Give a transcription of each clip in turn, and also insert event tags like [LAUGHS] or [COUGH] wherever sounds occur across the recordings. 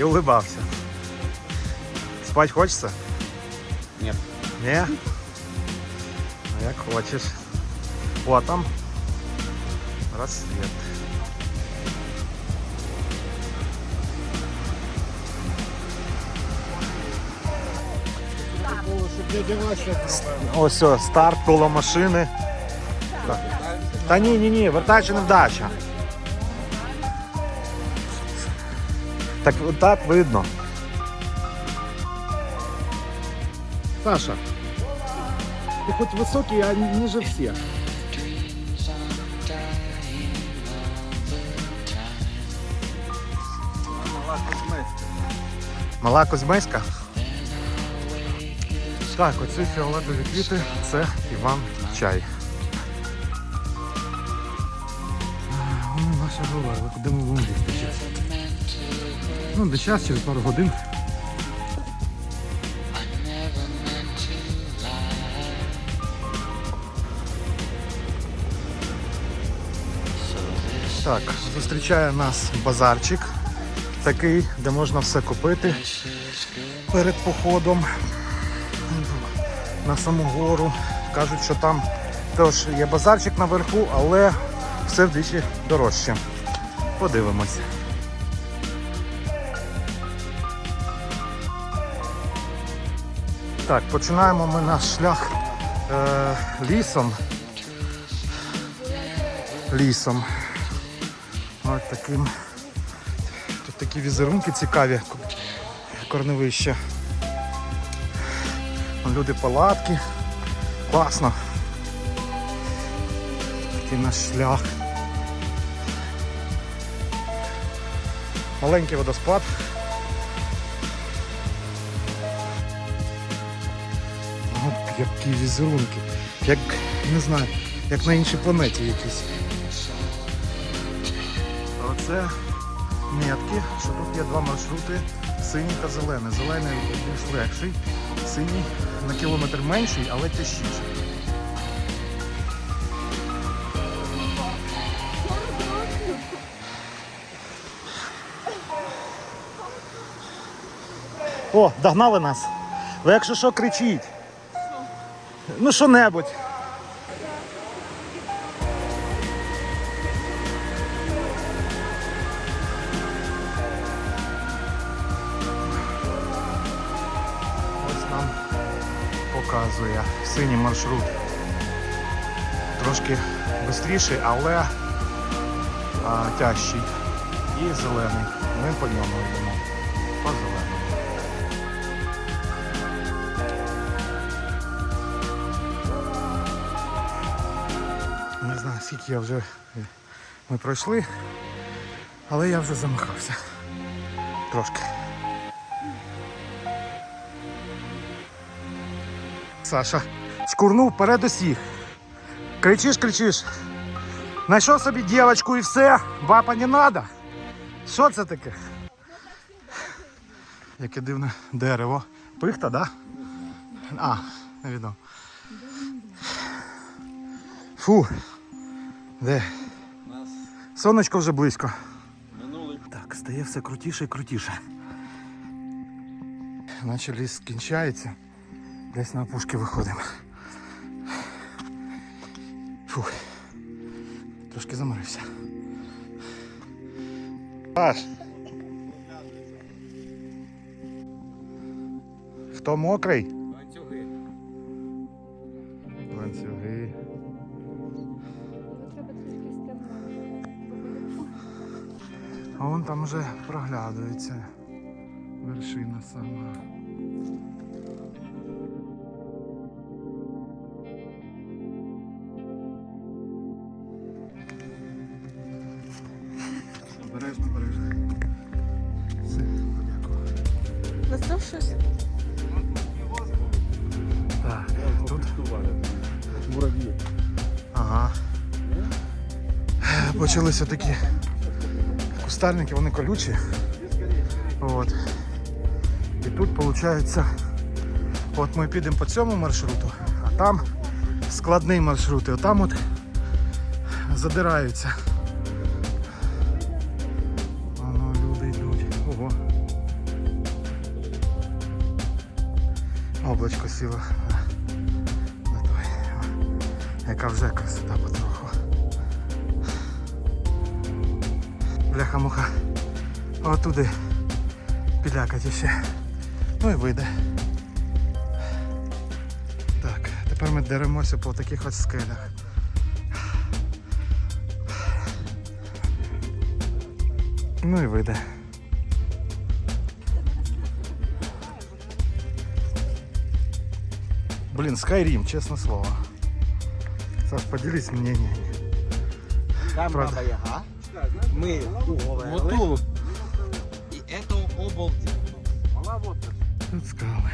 і улибався. Спать хочеться? Ні. Ні? Ну, як хочеш. О, а там рассвет. Ось все, старт коло машини. Так. Та ні, ні, ні, вертача не Так, так видно. Саша, ты хоть высокий, а ниже всех. Мала Кузьмиська. Так, оці фіолетові квіти це Іван Чай. Наша голова, куди ми будемо час. Ну, де час, через пару годин. Так, зустрічає нас базарчик такий, де можна все купити перед походом на саму гору. Кажуть, що там теж є базарчик наверху, але все вдвічі дорожче. Подивимось. Так, починаємо ми наш шлях е, лісом. Лісом. Ось таким. Тут такі візерунки цікаві, корневища. Вон Люди палатки. Класно. Такий наш шлях. Маленький водоспад. Які візерунки. Як, не знаю, як на іншій планеті якісь. Оце метки, що тут є два маршрути, синій та зелений. Зелений більш легший, синій на кілометр менший, але тяжчіший. О, догнали нас. Ви якщо що кричіть. Ну що-небудь. Ось нам показує синій маршрут. Трошки швидший, але а, тяжчий. І зелений. Ми по ньому йдемо. Скільки я вже ми пройшли, але я вже замахався. Трошки. Саша шкурнув перед усіх. Кричиш, кричиш. Знайшов собі дівчинку і все, бапа не надо. Що це таке? Яке дивне дерево. Пихта, да? А, не відомо. Фу. Де? Сонечко вже близько. Минулий. Так, стає все крутіше і крутіше. Наче ліс скінчається. Десь на опушки виходимо. Фух. Трошки заморився. Паш. Хто мокрий? Вже проглядується вершина сама. Обережно, обережно. Все, подякував. Настав щось? Так, тут. Ага. Почалися такі кустарники, вони колючі. От. І тут виходить, от ми підемо по цьому маршруту, а там складний маршрут, і отам от задираються. Воно люди йдуть. Ого. Облачко сіло на той, яка вже красота потім. Бляха-муха. Отуди підлякать ще. Ну і вийде. Так, тепер ми деремося по таких от скелях. Ну і вийде. Блин, Skyrim, честное слово. Саш, поделись мнением. Там Правда. Баба Яга. І це обалденно. Мала водка. Тут скалы.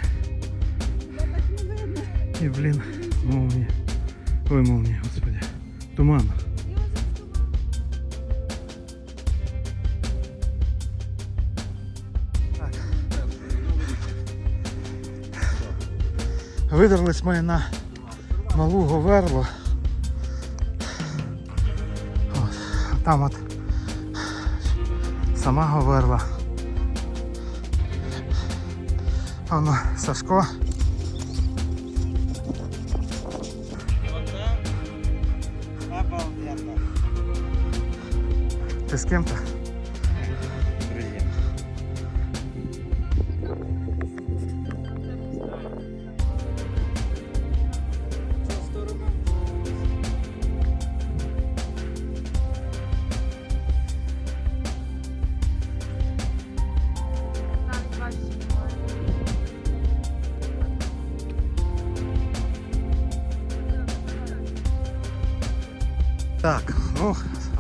И, блин, молния. Ой, молния, господи. Туман. Видерлись ми на малу Говерлу. От. Там от сама говорила. Воно Сашко. Обалденно. Ти з ким-то? Так, ну,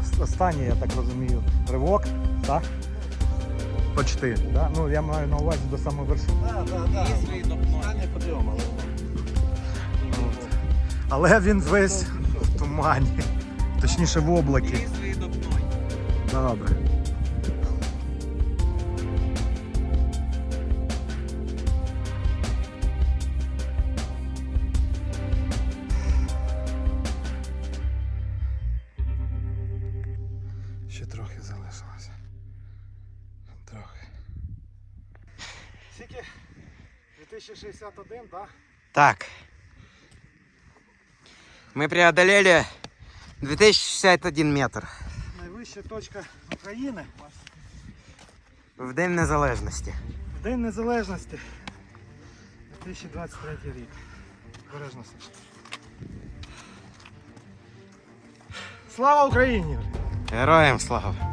ос- останній, я так розумію, ривок, так? Почти. Да? Ну, я маю на увазі до самої вершини. Так, так, так. Останній підйом, але Але він весь в тумані. Точніше в облакі. Добре. Скільки? 2061, так? Так. Мы преодолели 2061 метр Найвища точка України. в День Незалежності. В День Незалежності. 2023 рік. Бережно Саша. Слава Україні! Героям слава!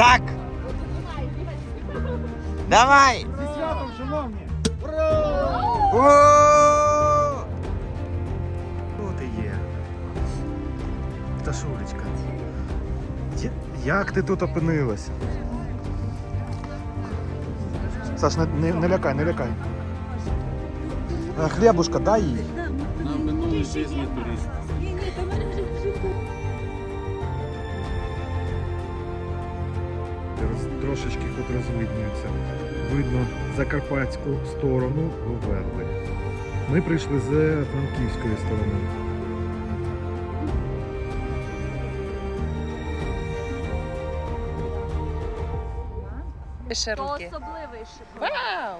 Ти знімаєш? Так! Давай! Зі святом, шановні! У! Хто ти є? Пташулечка. Є- Як ти тут опинилася? Саш, не, не, не лякай, не лякай. Е, Хлібушка, дай їй. Нам минулі 6 туристів. Трошечки хоч розвиднюється. Видно закарпатську сторону Говерли. Ми прийшли з франківської сторони. Ще руки. Особливий. Вау!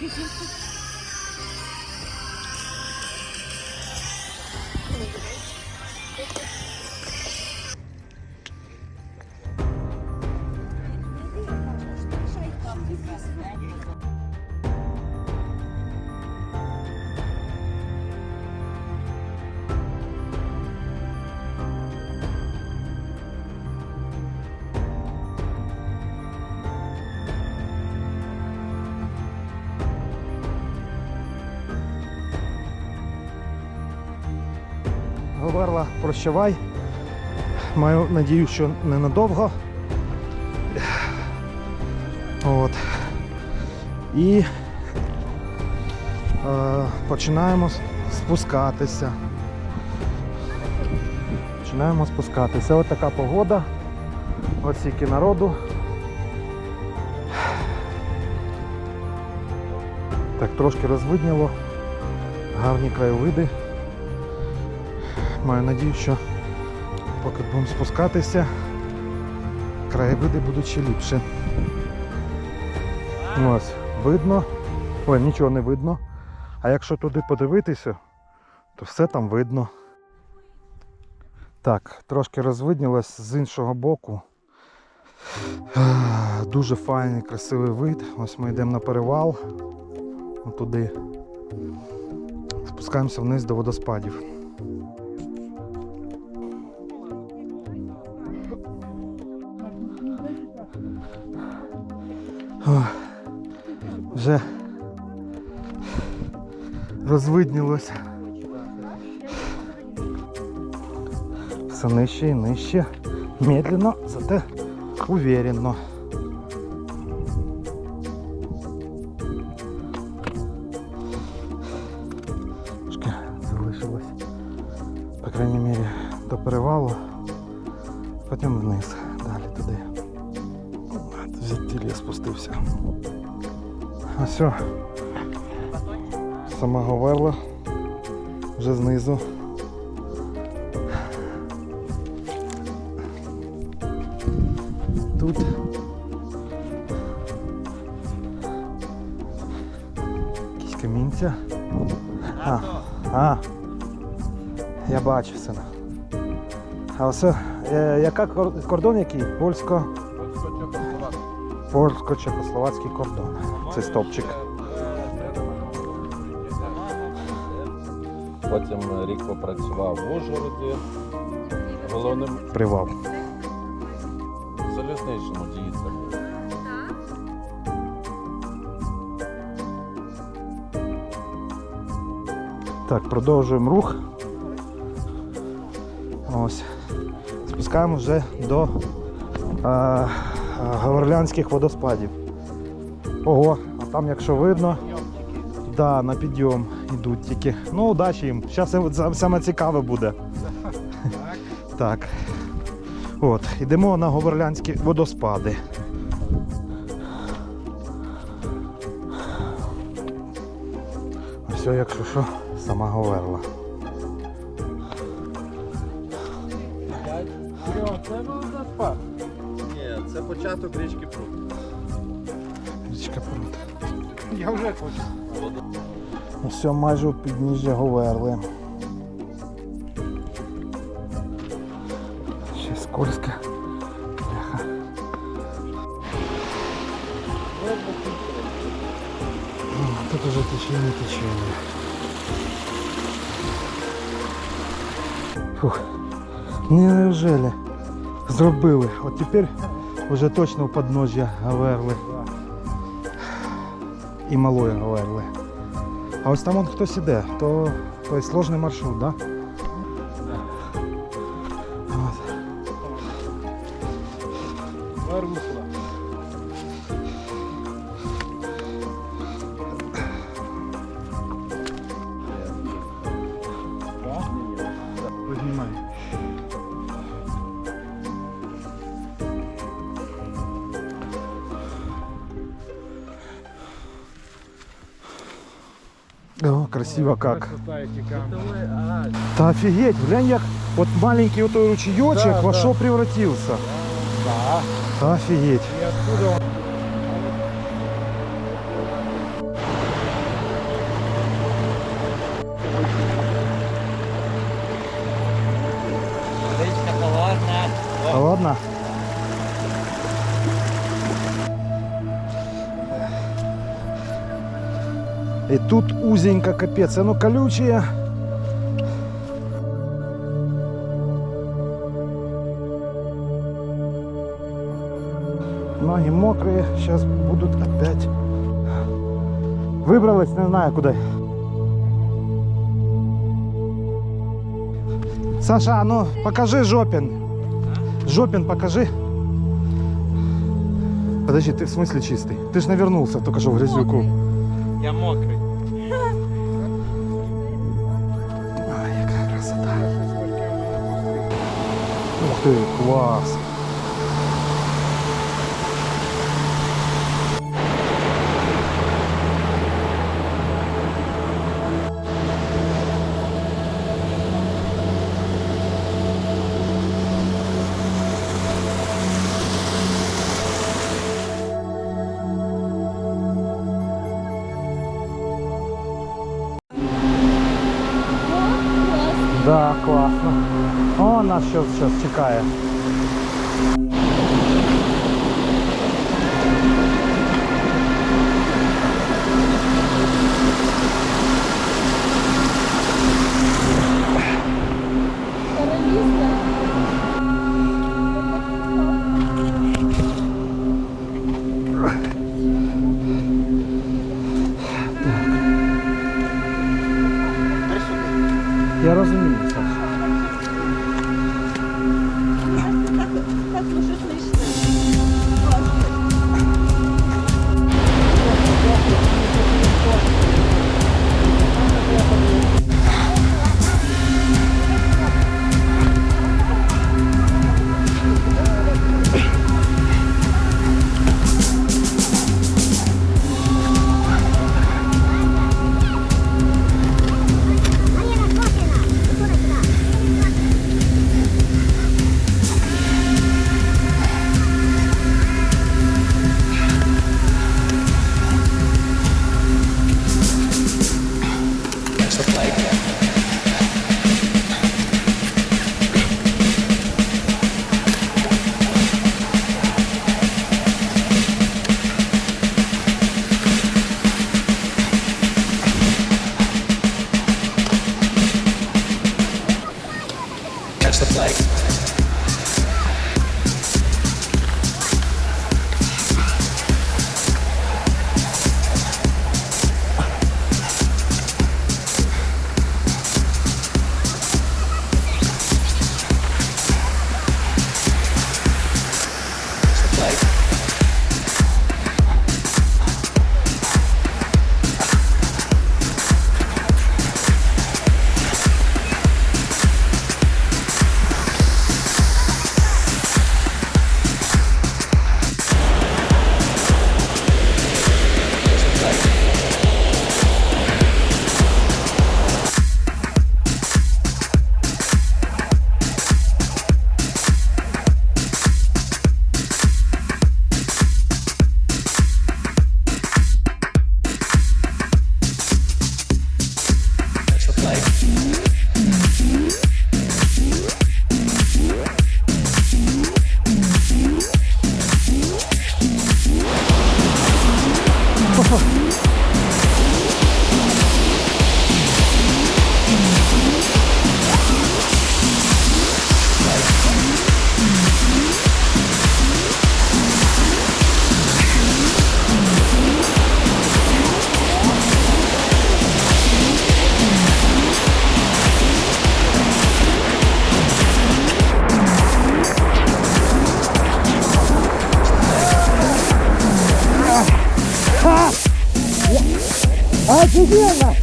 Говерла, прощавай. Маю надію, що ненадовго. От. І е, починаємо спускатися. Починаємо спускатися. Ось така погода. Ось стільки народу. Так, трошки розвидніло. Гарні краєвиди. Маю надію, що поки будемо спускатися, краєвиди будуть ще ліпше. Ось, видно. Ой, нічого не видно. А якщо туди подивитися, то все там видно. Так, трошки розвиднілось з іншого боку. Дуже файний, красивий вид. Ось ми йдемо на перевал. Туди. Спускаємося вниз до водоспадів. Ох, вже розвиднілося. Все нижче і нижче. Медленно, зате уверенно. Вже знизу. Тут якісь камінця. А, а, я бачу сина. А ось е, яка кордон який? Польсько. Польсько-чехословацький кордон. Це стопчик. Потім рік попрацював в Ужгороді. Головним Привал. залізничним водіїцем. Так, продовжуємо рух. Ось. Спускаємо вже до е, Гаверлянських водоспадів. Ого, а там, якщо видно, да, на підйом йдуть тільки. Ну, удачі їм. Зараз саме цікаве буде. Так. От, йдемо на Говерлянські водоспади. Все, якщо що, сама Говерла. Це водоспад. Ні, це початок річки Прут. Річка Прут. Я вже хочу. Все майже у підніжжя Говерли. Ще скользко. Бляха. Тут уже течение, течение. Фух. Неужели? Зробили. От тепер вже точно у подножжя Говерли. І малої Говерли. А ось там он хтось іде, то, то сложний маршрут, да? От. Красиво как. Да офигеть, глянь, як вот маленький вот той ручеечек во что превратился. Да. Офигеть. Річка холодна. Холодно? И тут узенько капец, оно колючее. Ноги мокрые, сейчас будут опять. Выбралась, не знаю куда. Саша, а ну покажи жопин. Жопин покажи. Подожди, ты в смысле чистый? Ты ж навернулся только что в грязюку. Я мокрий. Ух ты, що зараз чекає. Офигенно!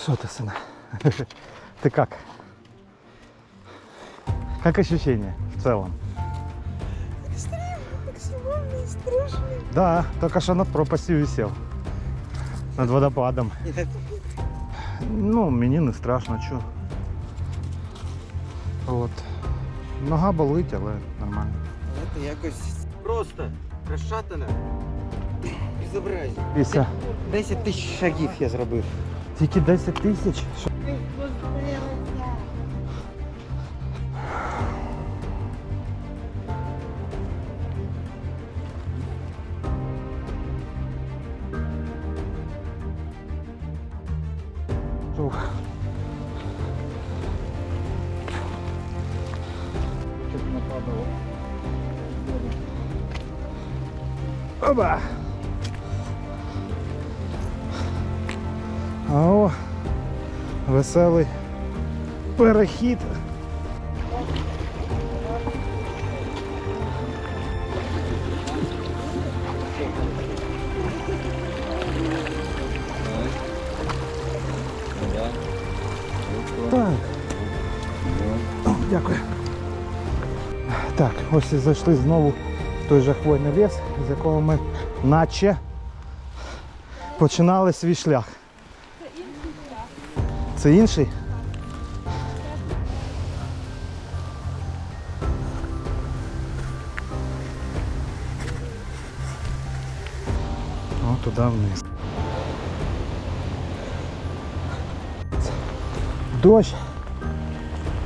Что ты, сына? [LAUGHS] Ты как? Как ощущения в целом? Максимально страшний. Да, только что над пропастью висел. Над водопадом. [LAUGHS] Ну, мені не страшно, що. От. Нога болить, але нормально. Це якось просто розшатане. Безобразі. 10 тисяч шагів я зробив. Тільки 10 тисяч? Оба. О, веселий перехід. Так. Дякую. Так, ось і зайшли знову той же хвойний ліс, з якого ми наче починали свій шлях. Це інший? шлях. Це інший? О, туди вниз. Дождь.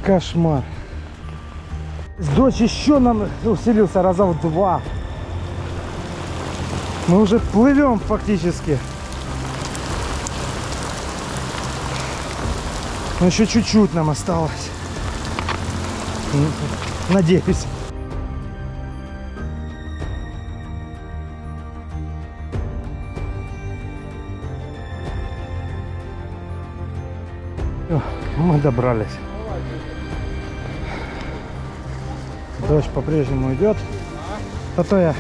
Кошмар. Дождь еще нам усилился раза в два. Мы уже плывем фактически. Но еще чуть-чуть нам осталось. Надеюсь. Мы добрались. Дождь по-прежнему идет. А то я